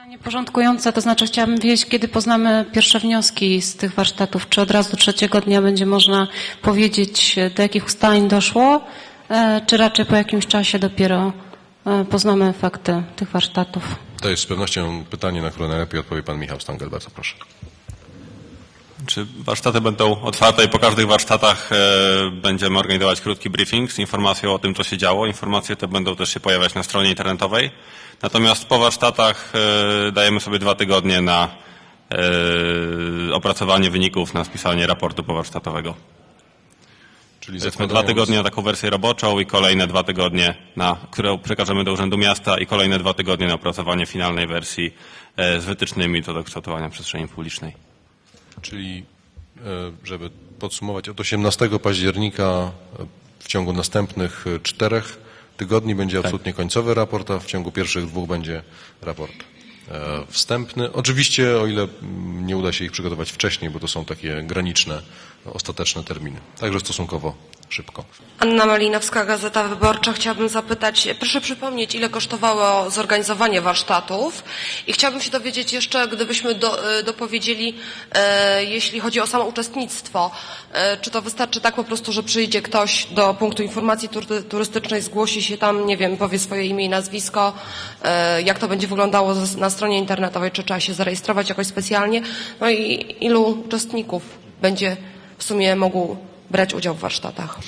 Pytanie porządkujące, to znaczy chciałabym wiedzieć, kiedy poznamy pierwsze wnioski z tych warsztatów. Czy od razu trzeciego dnia będzie można powiedzieć, do jakich ustaleń doszło, e, czy raczej po jakimś czasie dopiero e, poznamy efekty tych warsztatów? To jest z pewnością pytanie, na które najlepiej odpowie pan Michał Stangel. Bardzo proszę. Czy warsztaty będą otwarte i po każdych warsztatach e, będziemy organizować krótki briefing z informacją o tym, co się działo. Informacje te będą też się pojawiać na stronie internetowej. Natomiast po warsztatach e, dajemy sobie dwa tygodnie na e, opracowanie wyników, na spisanie raportu powarsztatowego. Czyli Powiedzmy dwa zakładając- tygodnie na taką wersję roboczą i kolejne dwa tygodnie, na, które przekażemy do Urzędu Miasta i kolejne dwa tygodnie na opracowanie finalnej wersji z wytycznymi co do kształtowania przestrzeni publicznej. Czyli, e, żeby podsumować, od 18 października e, w ciągu następnych e, czterech tygodni będzie absolutnie końcowy raport, a w ciągu pierwszych dwóch będzie raport wstępny. Oczywiście, o ile nie uda się ich przygotować wcześniej, bo to są takie graniczne, ostateczne terminy. Także stosunkowo szybko. Anna Malinowska, Gazeta Wyborcza. Chciałabym zapytać, proszę przypomnieć, ile kosztowało zorganizowanie warsztatów i chciałabym się dowiedzieć jeszcze, gdybyśmy do, e, dopowiedzieli, e, jeśli chodzi o samo uczestnictwo, e, czy to wystarczy tak po prostu, że przyjdzie ktoś do punktu informacji tury- turystycznej, zgłosi się tam, nie wiem, powie swoje imię i nazwisko, e, jak to będzie wyglądało na stronie internetowej, czy trzeba się zarejestrować jakoś specjalnie, no i ilu uczestników będzie w sumie mógł brać udział w warsztatach?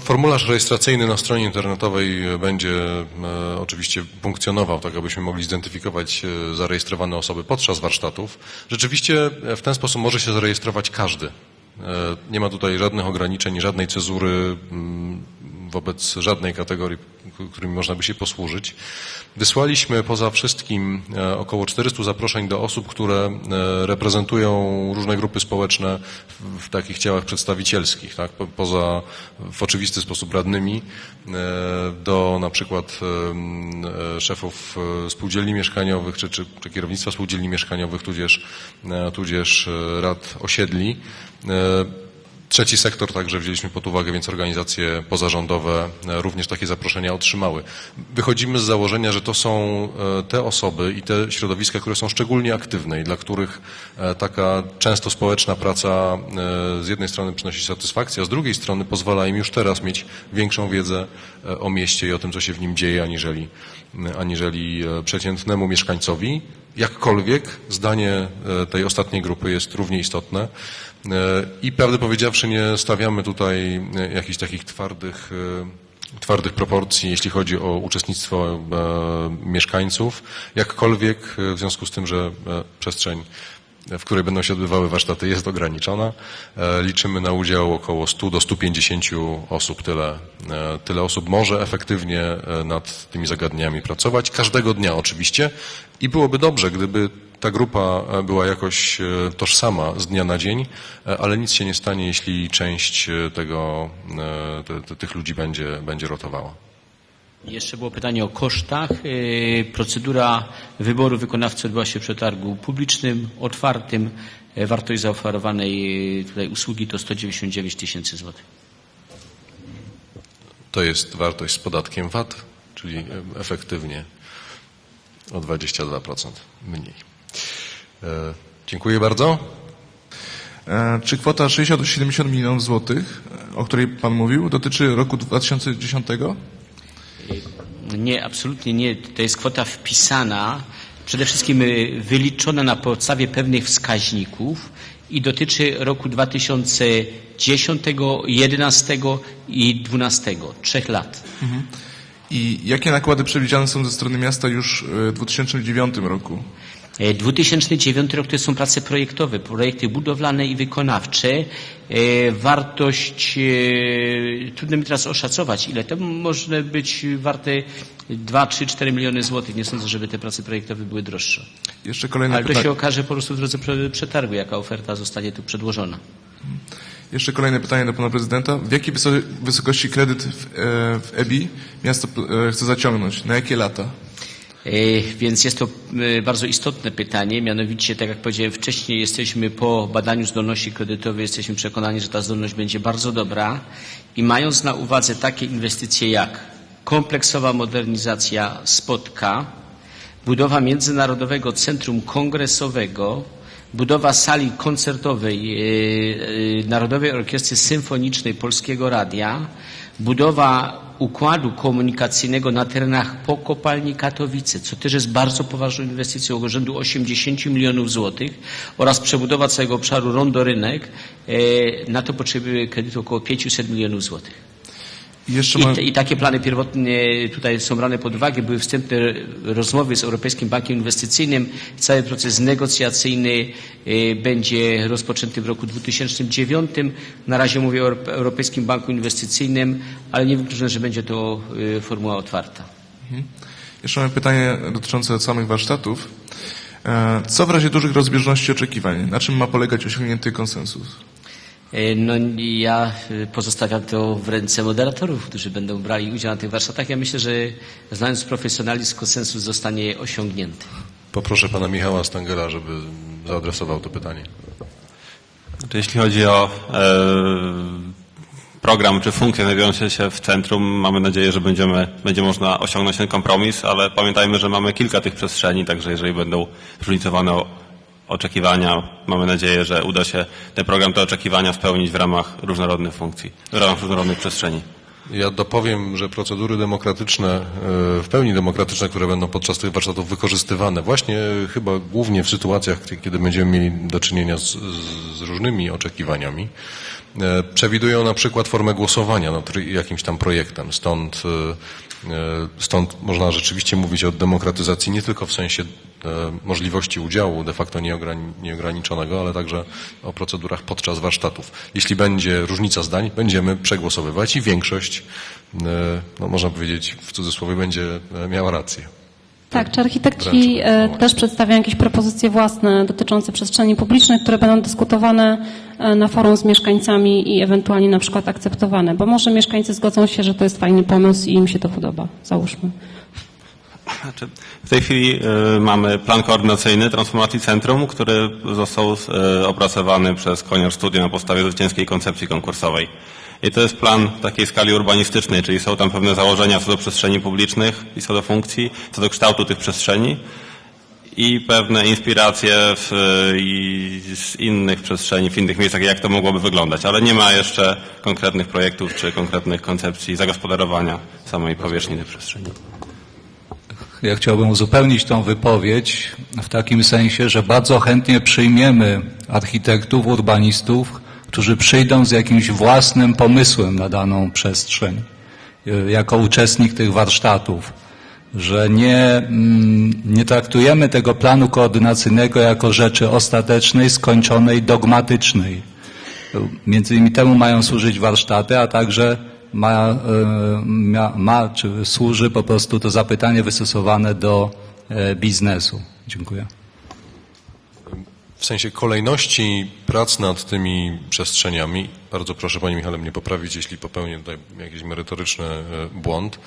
Formularz rejestracyjny na stronie internetowej będzie e, oczywiście funkcjonował, tak abyśmy mogli zidentyfikować e, zarejestrowane osoby podczas warsztatów. Rzeczywiście e, w ten sposób może się zarejestrować każdy. Nie ma tutaj żadnych ograniczeń, żadnej cezury mm, wobec żadnej kategorii, którymi można by się posłużyć. Wysłaliśmy poza wszystkim e, około 400 zaproszeń do osób, które e, reprezentują różne grupy społeczne w, takich ciałach przedstawicielskich, tak? Po, poza w oczywisty sposób radnymi, e, do na przykład szefów spółdzielni mieszkaniowych czy, czy, czy kierownictwa spółdzielni mieszkaniowych, tudzież, tudzież rad osiedli. Trzeci sektor także wzięliśmy pod uwagę, więc organizacje pozarządowe e, również takie zaproszenia otrzymały. Wychodzimy z założenia, że to są e, te osoby i te środowiska, które są szczególnie aktywne i dla których e, taka często społeczna praca z jednej strony przynosi satysfakcję, a z drugiej strony pozwala im już teraz mieć większą wiedzę o mieście i o tym, co się w nim dzieje, aniżeli, aniżeli przeciętnemu mieszkańcowi. Jakkolwiek zdanie e, tej ostatniej grupy jest równie istotne. E, I prawdę powiedziawszy, nie stawiamy tutaj e, jakichś takich twardych, twardych proporcji, jeśli chodzi o uczestnictwo mieszkańców. Jakkolwiek w związku z tym, że przestrzeń w której będą się odbywały warsztaty jest ograniczona. E, Liczymy na udział około 100 do 150 osób. Tyle, e, tyle osób może efektywnie e, nad tymi zagadnieniami pracować. Każdego dnia oczywiście. I byłoby dobrze, gdyby ta grupa była jakoś tożsama z dnia na dzień, ale nic się nie stanie, jeśli część tego, te, te, tych ludzi będzie, będzie rotowała. Jeszcze było pytanie o kosztach. Yy, Procedura wyboru wykonawcy odbyła się w przetargu publicznym, otwartym. Yy, Wartość zaoferowanej yy, tutaj usługi to 199 tysięcy złotych. To jest wartość z podatkiem VAT, czyli e, efektywnie o 22% mniej. E, Dziękuję bardzo. E, Czy kwota 60-70 milionów złotych, e, o której Pan mówił, dotyczy roku 2010? Nie, absolutnie nie. To jest kwota wpisana, przede wszystkim yy, wyliczona na podstawie pewnych wskaźników i dotyczy roku 2010, 2011 i 2012, trzech lat. I jakie nakłady przewidziane są ze strony miasta już e, w 2009 roku? E, 2009 rok to są prace projektowe, projekty budowlane i wykonawcze. E, Wartość, e, trudno mi teraz oszacować, ile to może być warte 2, 3, 4 miliony złotych. Nie sądzę, żeby te prace projektowe były droższe. Jeszcze kolejne, Ale to się okaże po prostu w drodze prze- przetargu, jaka oferta zostanie tu przedłożona. Jeszcze kolejne pytanie do Pana Prezydenta. W jakiej wyso- wysokości kredyt w, e, w EBI miasto e, chce zaciągnąć? Na jakie lata? E, Więc jest to e, bardzo istotne pytanie, mianowicie, tak jak powiedziałem wcześniej, jesteśmy po badaniu zdolności kredytowej, jesteśmy przekonani, że ta zdolność będzie bardzo dobra. I mając na uwadze takie inwestycje jak kompleksowa modernizacja spotka, budowa Międzynarodowego Centrum Kongresowego, budowa sali koncertowej e, Narodowej Orkiestry Symfonicznej Polskiego Radia, budowa układu komunikacyjnego na terenach po kopalni Katowice, co też jest bardzo poważną inwestycją rzędu 80 milionów złotych oraz przebudowa całego obszaru Rondo Rynek. E, Na to potrzebuje kredytu około 500 milionów złotych. I mam... te- I takie plany pierwotnie tutaj są brane pod uwagę. Były wstępne rozmowy z Europejskim Bankiem Inwestycyjnym. Cały proces negocjacyjny e, będzie rozpoczęty w roku 2009. Na razie mówię o Euro- Europejskim Banku Inwestycyjnym, ale nie wykluczone, że będzie to e, formuła otwarta. Jeszcze mam pytanie dotyczące samych warsztatów. E, Co w razie dużych rozbieżności oczekiwań? Na czym ma polegać osiągnięty konsensus? E, No ja e, pozostawiam to w ręce moderatorów, którzy będą brali udział na tych warsztatach. Ja myślę, że znając profesjonalizm, konsensus zostanie osiągnięty. Poproszę pana Michała Stangera, żeby zaadresował to pytanie. Znaczy, Jeśli chodzi o e, program czy funkcje znajdujące się w centrum, mamy nadzieję, że będziemy, będzie można osiągnąć ten kompromis, ale pamiętajmy, że mamy kilka tych przestrzeni, także jeżeli będą zróżnicowane o- oczekiwania, mamy nadzieję, że uda się ten program, te oczekiwania spełnić w ramach różnorodnych funkcji, w ramach różnorodnych przestrzeni. Ja dopowiem, że procedury demokratyczne, e, w pełni demokratyczne, które będą podczas tych warsztatów wykorzystywane, właśnie e, chyba głównie w sytuacjach, kie- kiedy będziemy mieli do czynienia z, z różnymi oczekiwaniami, przewidują na przykład formę głosowania nad jakimś tam projektem. Stąd, e, e, stąd można rzeczywiście mówić o demokratyzacji nie tylko w sensie e, możliwości udziału de facto nieograni- nieograniczonego, ale także o procedurach podczas warsztatów. Jeśli będzie różnica zdań, będziemy przegłosowywać i większość, e, no można powiedzieć w cudzysłowie, będzie e, miała rację. Tak, czy architekci e, też przedstawiają jakieś propozycje własne dotyczące przestrzeni publicznej, które będą dyskutowane e, na forum z mieszkańcami i ewentualnie na przykład akceptowane? Bo może mieszkańcy zgodzą się, że to jest fajny pomysł i im się to podoba. Załóżmy. Znaczy, w tej chwili e, mamy plan koordynacyjny transformacji centrum, który został opracowany przez Konior Studio na podstawie zwycięskiej koncepcji konkursowej. I to jest plan w takiej skali urbanistycznej, czyli są tam pewne założenia co do przestrzeni publicznych i co do funkcji, co do kształtu tych przestrzeni i pewne inspiracje w, i z innych przestrzeni, w innych miejscach, jak to mogłoby wyglądać, ale nie ma jeszcze konkretnych projektów czy konkretnych koncepcji zagospodarowania samej powierzchni tej przestrzeni. Ja chciałbym uzupełnić tą wypowiedź w takim sensie, że bardzo chętnie przyjmiemy architektów, urbanistów, którzy przyjdą z jakimś własnym pomysłem na daną przestrzeń, y, jako uczestnik tych warsztatów, że nie, mm, nie traktujemy tego planu koordynacyjnego jako rzeczy ostatecznej, skończonej, dogmatycznej. Między innymi temu mają służyć warsztaty, a także ma, e, ma, ma czy służy po prostu to zapytanie wystosowane do e, biznesu. Dziękuję. W sensie kolejności prac nad tymi przestrzeniami, bardzo proszę Panie Michale mnie poprawić, jeśli popełnię tutaj jakiś merytoryczny e, błąd,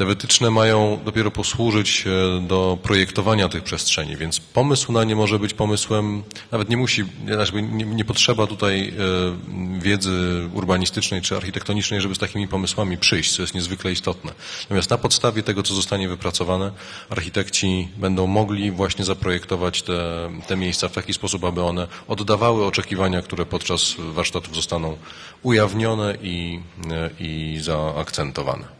te wytyczne mają dopiero posłużyć e, do projektowania tych przestrzeni, więc pomysł na nie może być pomysłem, nawet nie musi, nie, nie potrzeba tutaj e, wiedzy urbanistycznej czy architektonicznej, żeby z takimi pomysłami przyjść, co jest niezwykle istotne. Natomiast na podstawie tego, co zostanie wypracowane, architekci będą mogli właśnie zaprojektować te, te miejsca w taki sposób, aby one oddawały oczekiwania, które podczas warsztatów zostaną ujawnione i, e, i zaakcentowane.